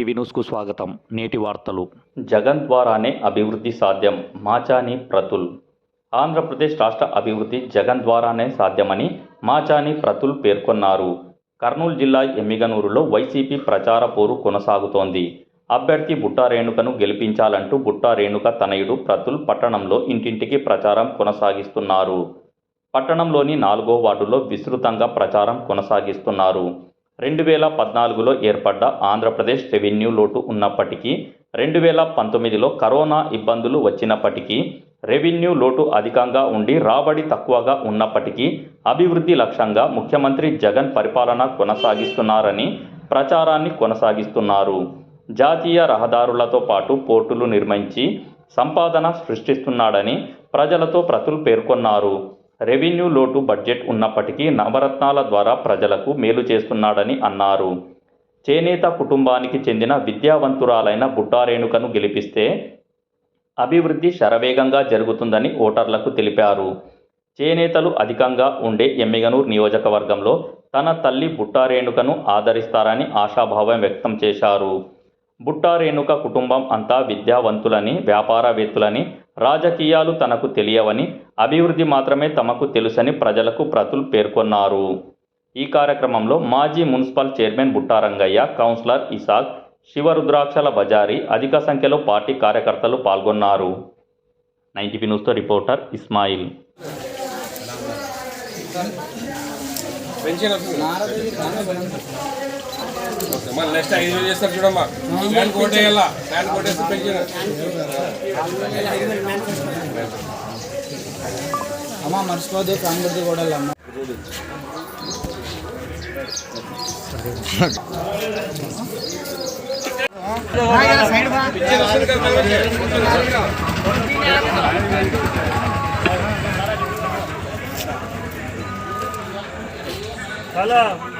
TV న్యూస్కు స్వాగతం. నేటి వార్తలు. జగన్ ద్వారానే అభివృద్ధి సాధ్యం. మాచాని ప్రతుల్. ఆంధ్రప్రదేశ్ రాష్ట్ర అభివృద్ధి జగన్ ద్వారానే సాధ్యమని మాచాని ప్రతుల్ పేర్కొన్నారు. కర్నూలు జిల్లా ఎమ్మిగనూరులో వైసీపీ ప్రచార పోరు కొనసాగుతోంది. అభ్యర్థి బుట్టా రేణుకను గెలిపించాలంటూ బుట్టా రేణుక తనయుడు ప్రతుల్ పట్టణంలో ఇంటింటికి ప్రచారం కొనసాగిస్తున్నారు. పట్టణంలోని నాలుగో వార్డులో విస్తృతంగా ప్రచారం కొనసాగిస్తున్నారు. రెండు వేల పద్నాలుగులో ఏర్పడ్డ ఆంధ్రప్రదేశ్ రెవెన్యూ లోటు ఉన్నప్పటికీ రెండు వేల పంతొమ్మిదిలో కరోనా ఇబ్బందులు వచ్చినప్పటికీ రెవెన్యూ లోటు అధికంగా ఉండి రాబడి తక్కువగా ఉన్నప్పటికీ అభివృద్ధి లక్ష్యంగా ముఖ్యమంత్రి జగన్ పరిపాలన కొనసాగిస్తున్నారని ప్రచారాన్ని కొనసాగిస్తున్నారు. జాతీయ రహదారులతో పాటు పోర్టులు నిర్మించి సంపాదన సృష్టిస్తున్నాడని ప్రజలతో ప్రతులు పేర్కొన్నారు. రెవెన్యూ లోటు బడ్జెట్ ఉన్నప్పటికీ నవరత్నాల ద్వారా ప్రజలకు మేలు చేస్తున్నాడని అన్నారు. చేనేత కుటుంబానికి చెందిన విద్యావంతురాలైన బుట్టారేణుకను గెలిపిస్తే అభివృద్ధి శరవేగంగా జరుగుతుందని ఓటర్లకు తెలిపారు. చేనేతలు అధికంగా ఉండే ఎమ్మిగనూర్ నియోజకవర్గంలో తన తల్లి బుట్టారేణుకను ఆదరిస్తారని ఆశాభావం వ్యక్తం చేశారు. బుట్టారేణుక కుటుంబం అంతా విద్యావంతులని వ్యాపారవేత్తులని రాజకీయాలు తనకు తెలియవని అభివృద్ధి మాత్రమే తమకు తెలుసని ప్రజలకు ప్రతుల్ పేర్కొన్నారు. ఈ కార్యక్రమంలో మాజీ municipal chairman Buttarangaiah councillor Isak శివరుద్రాక్షల బజారి అధిక సంఖ్యలో పార్టీ కార్యకర్తలు పాల్గొన్నారు. నైన్టీపీ న్యూస్తో రిపోర్టర్ ఇస్మాయిల్. మళ్ళీ నెక్స్ట్ ఐదు వేలు చేస్తారు చూడమ్మా. ఫ్యాన్ కోట్ వేయాలా ఫ్యాన్ కోట్ వేస్తే పెన్షన్ అమ్మ మర్చిపోదు ప్రాణబుద్ధి కూడా అమ్మ పెన్షన్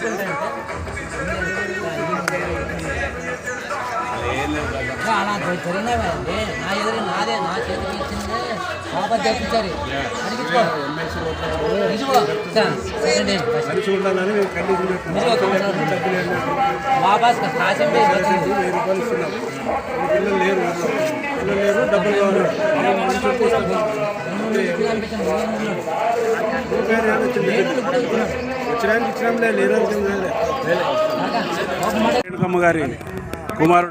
అలా జరిగినవండి నా ఎదురు నాదే నా చేతికి ఇచ్చిందే. పాప. ఇదిగో వాపస్ కాసం గారి కుమారుడు.